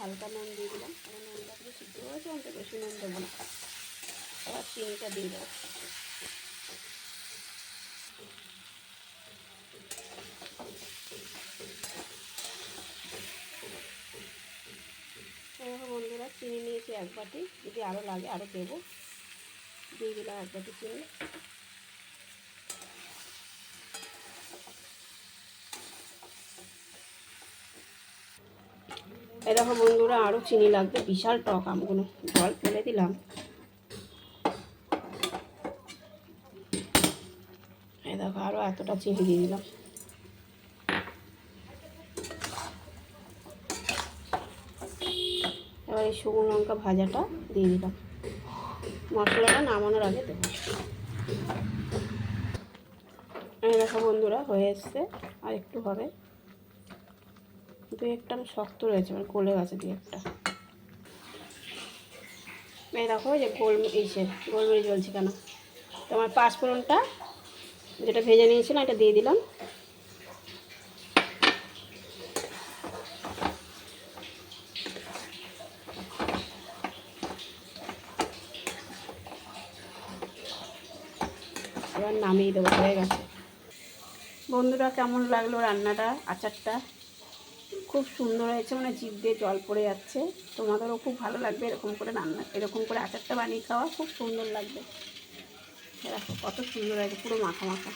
হালকা নুন দিয়ে দিলাম। কারণ নুনটা পুরো সিদ্ধ হয়েছে অন্ত বেশি নুন দেবো না। আবার চিনিটা দিয়ে দেবো। বন্ধুরা, চিনি নিয়েছি এক বাটি। যদি আরও লাগে আরও দেবো। দিয়ে দিলাম এক বাটি চিনি। এই দেখো বন্ধুরা আরও চিনি লাগবে। বিশাল টক আমগুলো। জল ফেলে দিলাম। এই দেখো আরও এতটা চিনি দিয়ে দিলাম। এবার এই শুকনো লঙ্কা ভাজাটা দিয়ে দিলাম। মশলাটা নামানোর আগে দেবো। এই দেখো বন্ধুরা, হয়ে এসছে। আর একটু হবে। দু একটা শক্ত রয়েছে মানে গলে গেছে দু একটা। এই দেখো যে গোল ইসে গোলমরিচ জ্বলছে কেন? তোমার পাঁচফোড়নটা যেটা ভেজে নিয়েছিলাম, এটা দিয়ে দিলাম। নামিয়ে দেবো, হয়ে গেছে। বন্ধুরা, কেমন লাগল রান্নাটা, আচারটা? খুব সুন্দর হয়েছে মানে জিভ দিয়ে জল পড়ে যাচ্ছে। তোমাদেরও খুব ভালো লাগবে এরকম করে রান্না, এরকম করে আচারটা বানিয়ে খাওয়া, খুব সুন্দর লাগবে। দেখো, কত সুন্দর হয়েছে, পুরো মাখা মাখা।